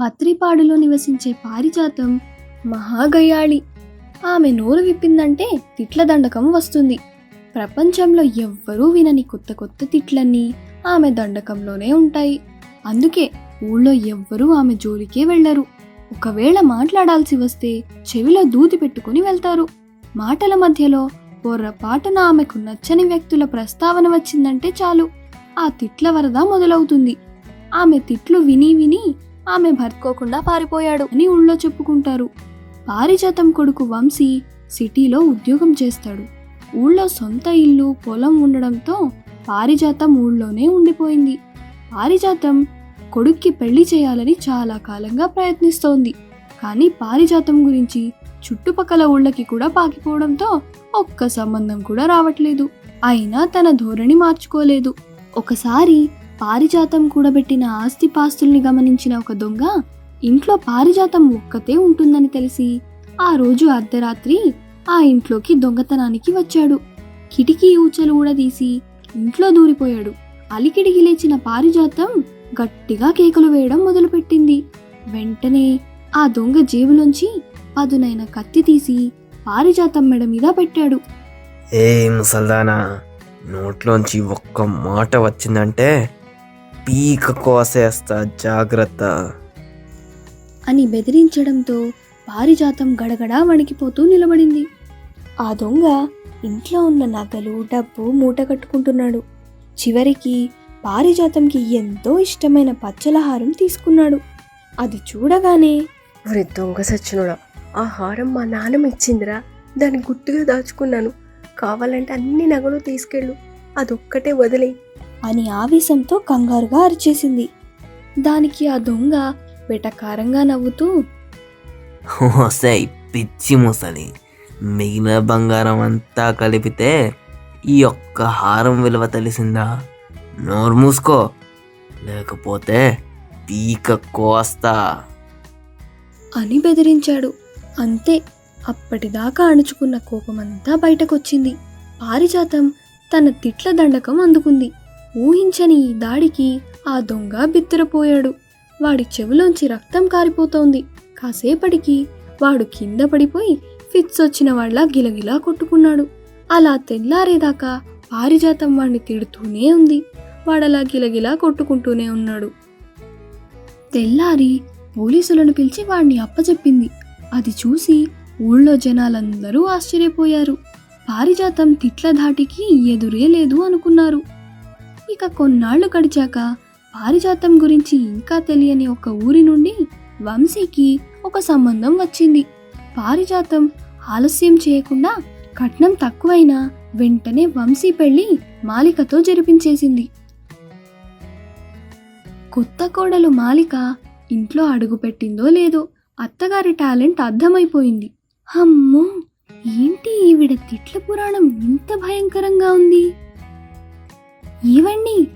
పత్రిపాడులో నివసించే పారిజాతం మహాగయాళి. ఆమె నోరు విప్పిందంటే తిట్ల దండకం వస్తుంది. ప్రపంచంలో ఎవ్వరూ వినని కొత్త కొత్త తిట్లన్నీ ఆమె దండకంలోనే ఉంటాయి. అందుకే ఊళ్ళో ఎవ్వరూ ఆమె జోలికే వెళ్ళరు ఒకవేళ మాట్లాడాల్సి వస్తే చెవిలో దూది పెట్టుకుని వెళ్తారు. మాటల మధ్యలో పొర్రపాటున ఆమెకు నచ్చని వ్యక్తుల ప్రస్తావన వచ్చిందంటే చాలు. ఆ తిట్ల వరద మొదలవుతుంది. ఆమె తిట్లు విని విని ఆమె భర్తకోకుండా పారిపోయాడు అని ఊళ్ళో చెప్పుకుంటారు. పారిజాతం కొడుకు వంశీ సిటీలో ఉద్యోగం చేస్తాడు. ఊళ్ళో సొంత ఇల్లు పొలం ఉండడంతో పారిజాతం ఊళ్ళోనే ఉండిపోయింది. పారిజాతం కొడుక్కి పెళ్ళి చేయాలని చాలా కాలంగా ప్రయత్నిస్తోంది. కానీ పారిజాతం గురించి చుట్టుపక్కల ఊళ్ళకి కూడా పాకిపోవడంతో ఒక్క సంబంధం కూడా రావట్లేదు. అయినా తన ధోరణి మార్చుకోలేదు. ఒకసారి పారిజాతం కూడబెట్టిన ఆస్తిపాస్తుల్ని గమనించిన ఒక దొంగ ఇంట్లో పారిజాతం ఒక్కతే ఉంటుందని తెలిసి ఆ రోజు అర్ధరాత్రి ఆ ఇంట్లోకి దొంగతనానికి వచ్చాడు. కిటికీ ఊచలు ఊడదీసి ఇంట్లో దూరిపోయాడు. అలికిడికి లేచిన పారిజాతం గట్టిగా కేకలు వేయడం మొదలుపెట్టింది. వెంటనే ఆ దొంగ జేబులోంచి పదునైన కత్తి తీసి పారిజాతం మెడ మీద పెట్టాడు. ఏ ముసల్దానా నోట్లోంచి ఒక్క మాట వచ్చిందంటే పీక కోసేస్తా జాగ్రత్త. అని బెదిరించడంతో పారిజాతం గడగడా వణికిపోతూ నిలబడింది. ఆ దొంగ ఇంట్లో ఉన్న నగలు డబ్బు మూట కట్టుకుంటున్నాడు. చివరికి పారిజాతంకి ఎంతో ఇష్టమైన పచ్చలహారం తీసుకున్నాడు. అది చూడగానే ఒరే దొంగ సచ్చినోడా ఆ హారం మా నాన్నమ్మ ఇచ్చిందిరా. దాన్ని గుట్టుగా దాచుకున్నాను. కావాలంటే అన్ని నగలు తీసుకెళ్ళు. అదొక్కటే వదిలే అని ఆవేశంతో కంగారుగా అరిచేసింది. దానికి ఆ దొంగ వెటకారంగా నవ్వుతూ పిచ్చి ముసలి మిగిలిన బంగారం అంతా కలిపితే ఈ ఒక్క హారం విలువ తెలిసిందా? నోరు మూసుకో లేకపోతే పీక కోస్తా. అని బెదిరించాడు. అంతే అప్పటిదాకా అణుచుకున్న కోపమంతా బయటకొచ్చింది. పారిజాతం తన తిట్ల దండకం అందుకుంది. ఊహించని ఈ దాడికి ఆ దొంగ బిత్తరపోయాడు. వాడి చెవిలోంచి రక్తం కారిపోతోంది. కాసేపటికి వాడు కింద పడిపోయి ఫిట్స్ వచ్చిన వాళ్ళ గిలగిలా కొట్టుకున్నాడు. అలా తెల్లారేదాకా పారిజాతం వాణ్ణి తిడుతూనే ఉంది. వాడలా గిలగిలా కొట్టుకుంటూనే ఉన్నాడు. తెల్లారి పోలీసులను పిలిచి వాణ్ణి అప్పచెప్పింది అది చూసి ఊళ్ళో జనాలందరూ ఆశ్చర్యపోయారు. పారిజాతం తిట్ల ధాటికి ఎదురే లేదు అనుకున్నారు. ఇక కొన్నాళ్ళు గడిచాక పారిజాతం గురించి ఇంకా తెలియని ఒక ఊరి నుండి వంశీకి ఒక సంబంధం వచ్చింది. పారిజాతం ఆలస్యం చేయకుండా కట్నం తక్కువైనా వెంటనే వంశీ పెళ్ళి మాలికతో జరిపించేసింది. కొత్త కోడలు మాలిక ఇంట్లో అడుగుపెట్టిందో లేదో అత్తగారి టాలెంట్ అర్థమైపోయింది. అమ్మో! ఏంటి ఈవిడ తిట్ల పురాణం ఇంత భయంకరంగా ఉంది? ఏవండి?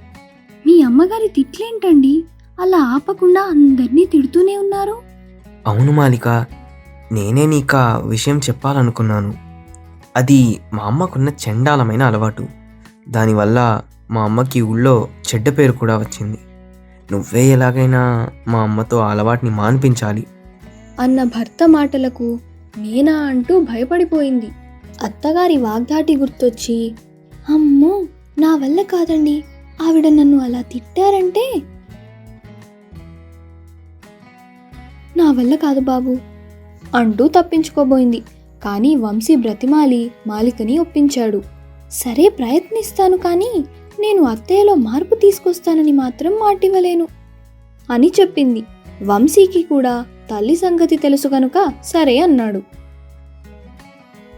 మీ అమ్మగారి తిట్లేంటండి? అలా ఆపకుండా అందరినీ తిడుతూనే ఉన్నారు? అవును మాలిక. నేనే నీకు విషయం చెప్పాలనుకున్నాను. అది మా అమ్మకున్న చండాలమైన అలవాటు. దానివల్ల మా అమ్మకి ఊళ్ళో చెడ్డ పేరు కూడా వచ్చింది. నువ్వే ఎలాగైనా మా అమ్మతో ఆ అలవాటుని మాన్పించాలి. అన్న భర్త మాటలకు నేనా అంటూ భయపడిపోయింది. అత్తగారి వాగ్దాటి గుర్తొచ్చి అమ్మో నా వల్ల కాదండి. ఆవిడ నన్ను అలా తిట్టారంటే? నా వల్ల కాదు బాబు. అంటూ తప్పించుకోబోయింది. కానీ వంశీ బ్రతిమాలి మాలికని ఒప్పించాడు. సరే ప్రయత్నిస్తాను కానీ నేను అత్తయ్యలో మార్పు తీసుకొస్తానని మాత్రం మాటివ్వలేను అని చెప్పింది. వంశీకి కూడా తల్లి సంగతి తెలుసు గనుక సరే అన్నాడు.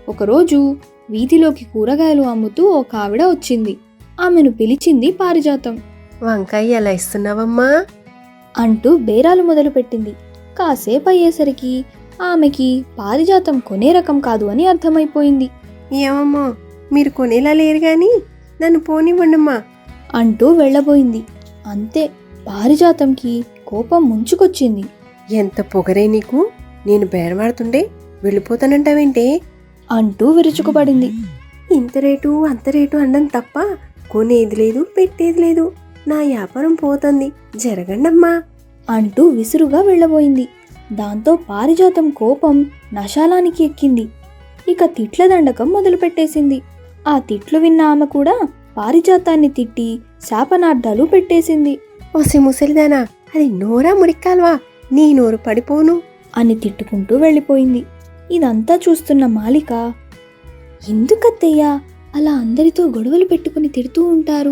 ఒకరోజు వీధిలోకి కూరగాయలు అమ్ముతూ ఒక ఆవిడ వచ్చింది. ఆమెను పిలిచింది పారిజాతం. వంకాయ ఎలా ఇస్తున్నావమ్మా? అంటూ బేరాలు మొదలుపెట్టింది. కాసేపు అయ్యేసరికి ఆమెకి పారిజాతం కొనే రకం కాదు అని అర్థమైపోయింది. ఏమమ్మా మీరు కొనేలా లేరు గాని? నన్ను పోనివ్వండమ్మా. అంటూ వెళ్ళబోయింది. అంతే పారిజాతంకి కోపం ముంచుకొచ్చింది. ఎంత పొగరే నీకు? నేను బేరమాడుతుండే వెళ్ళిపోతానంటావేంటే? అంటూ విరుచుకుపడింది. ఇంత రేటు అంత రేటు అనడం తప్ప కొనేది లేదు పెట్టేది లేదు. నా వ్యాపారం పోతుంది జరగండమ్మా అంటూ విసురుగా వెళ్ళబోయింది. దాంతో పారిజాతం కోపం నశాలానికి ఎక్కింది. ఇక తిట్ల దండకం మొదలుపెట్టేసింది. ఆ తిట్లు విన్న ఆమె కూడా పారిజాతాన్ని తిట్టి శాపనార్థాలు పెట్టేసింది. ఓసి ముసలిదానా అది నోరా మురిక్కాల్వా? నీ నోరు పడిపోను. అని తిట్టుకుంటూ వెళ్ళిపోయింది. ఇదంతా చూస్తున్న మాలిక ఎందుకత్తయ్యా అలా అందరితో గొడవలు పెట్టుకుని తిడుతూ ఉంటారు.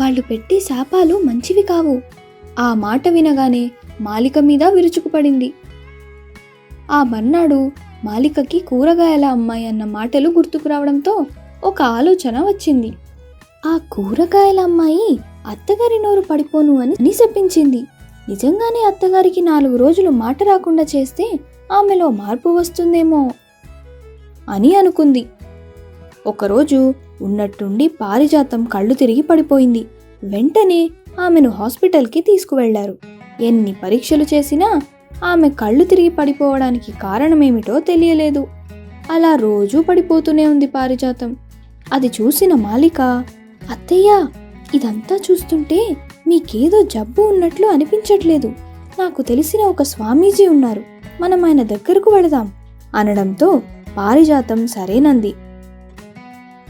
వాళ్ళు పెట్టే శాపాలు మంచివి కావు. ఆ మాట వినగానే మాలిక మీద విరుచుకుపడింది. ఆ మర్నాడు మాలికకి కూరగాయల అమ్మాయి అన్న మాటలు గుర్తుకు రావడంతో ఒక ఆలోచన వచ్చింది. ఆ కూరగాయల అమ్మాయి అత్తగారి నోరు పడిపోను అని చెప్పించింది నిజంగానే అత్తగారికి నాలుగు రోజులు మాట రాకుండా చేస్తే ఆమెలో మార్పు వస్తుందేమో అని అనుకుంది. ఒకరోజు ఉన్నట్టుండి పారిజాతం కళ్ళు తిరిగి పడిపోయింది. వెంటనే ఆమెను హాస్పిటల్కి తీసుకువెళ్ళారు. ఎన్ని పరీక్షలు చేసినా ఆమె కళ్ళు తిరిగి పడిపోవడానికి కారణమేమిటో తెలియలేదు. అలా రోజూ పడిపోతూనే ఉంది పారిజాతం. అది చూసిన మాలిక అత్తయ్య ఇదంతా చూస్తుంటే మీకేదో జబ్బు ఉన్నట్లు అనిపించట్లేదు. నాకు తెలిసిన ఒక స్వామీజీ ఉన్నారు. మనం ఆయన దగ్గరకు వెళదాం అనడంతో పారిజాతం సరేనంది.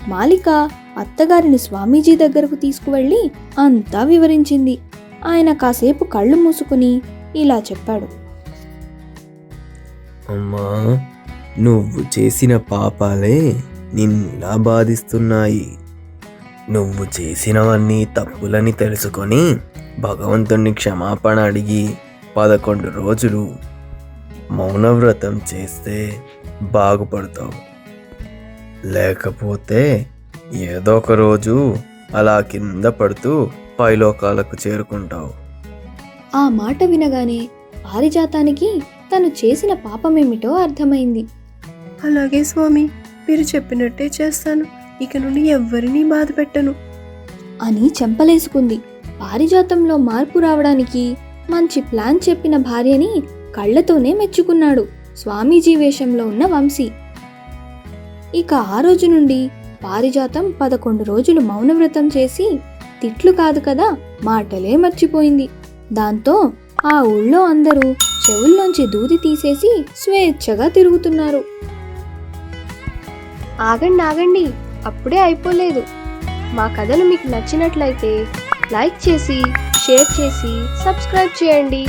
మాలిక అత్తగారిని స్వామీజీ దగ్గరకు తీసుకువెళ్ళి అంతా వివరించింది. ఆయన కాసేపు కళ్ళు మూసుకుని ఇలా చెప్పాడు. అమ్మా నువ్వు చేసిన పాపాలే నిన్నులా బాధిస్తున్నాయి. నువ్వు చేసినవన్నీ తప్పులని తెలుసుకొని భగవంతుణ్ణి క్షమాపణ అడిగి పదకొండు రోజులు మౌనవ్రతం చేస్తే బాగుపడతావు. లేకపోతే ఏదో ఒక రోజు అలా కింద పడుతూ పైలోకాలకు చేరుకుంటావు. ఆ మాట వినగానే పారిజాతానికి తను చేసిన పాపమేమిటో అర్థమైంది. అలాగే స్వామి మీరు చెప్పినట్టే చేస్తాను. ఇక నుండి ఎవ్వరినీ బాధ పెట్టను. అని చెంపలేసుకుంది. పారిజాతంలో మార్పు రావడానికి మంచి ప్లాన్ చెప్పిన భార్యని కళ్ళతోనే మెచ్చుకున్నాడు స్వామీజీ వేషంలో ఉన్న వంశీ. ఇక ఆ రోజు నుండి పారిజాతం పదకొండు రోజులు మౌనవ్రతం చేసి తిట్లు కాదు కదా మాటలే మర్చిపోయింది. దాంతో ఆ ఊళ్ళో అందరూ చెవుల్లోంచి దూది తీసేసి స్వేచ్ఛగా తిరుగుతున్నారు. ఆగండి ఆగండి అప్పుడే అయిపోలేదు. మా కథలు మీకు నచ్చినట్లయితే లైక్ చేసి షేర్ చేసి సబ్స్క్రైబ్ చేయండి.